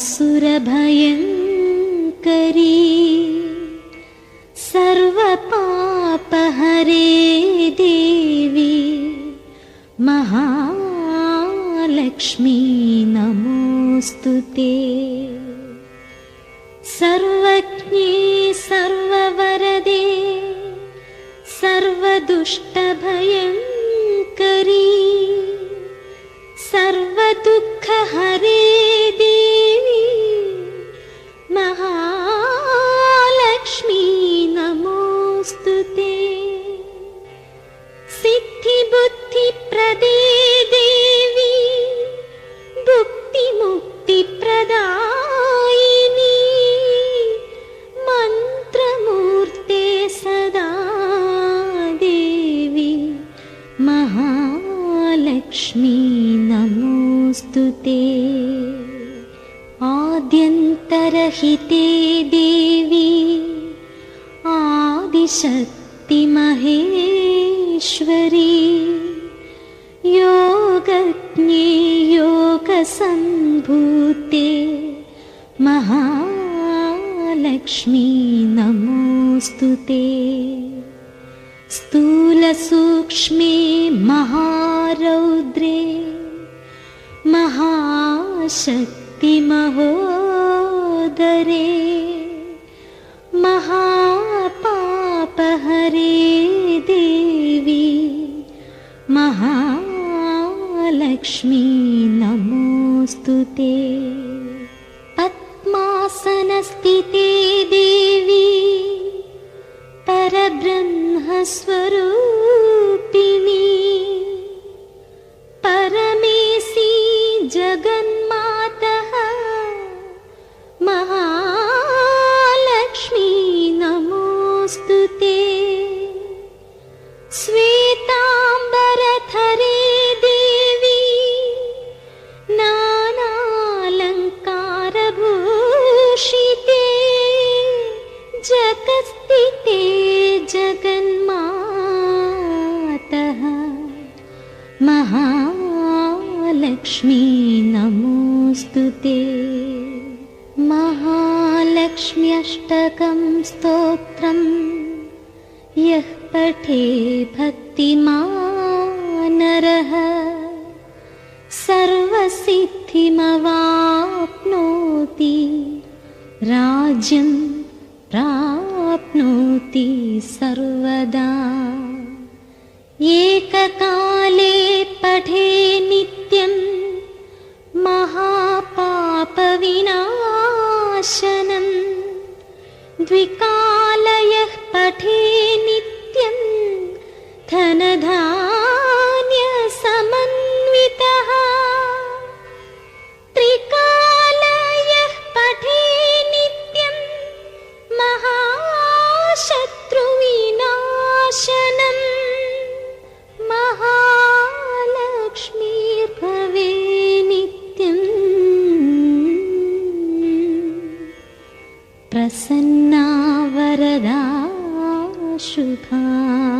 डोलासुरभयङ्करी सर्वपापहरे देवी महालक्ष्मी नमोऽस्तु ते। सर्वज्ञे सर्ववरदे सर्वदुष्टभयङ्करी आद्यन्तरहिते देवी आदिशक्तिमहेश्वरी योगज्ञे योगसम्भूते महालक्ष्मी नमोऽस्तु ते। स्थूलसूक्ष्मे महारौद्रे महाशक्तिमहोदरे महापापहरे देवी महालक्ष्मी नमोऽस्तु ते। पद्मासनस्थिते देवी परब्रह्मस्वरूपिणी नमोऽस्तु ते श्वेताम्बरधरे देवी नानालङ्कारभूषिते। जगत्स्थिते जगन्मातः। महालक्ष्मी नमोऽस्तु ते महालक्ष्म्यष्टकं स्तोत्रम् यः पठे भक्तिमानरः सर्वसिद्धिमवाप्नोति राज्यं प्राप्नोति सर्वदा। एककाले द्विकालयः पठे नित्यं धनधान्यसमन्वितः प्रसन्ना वरदा शुभा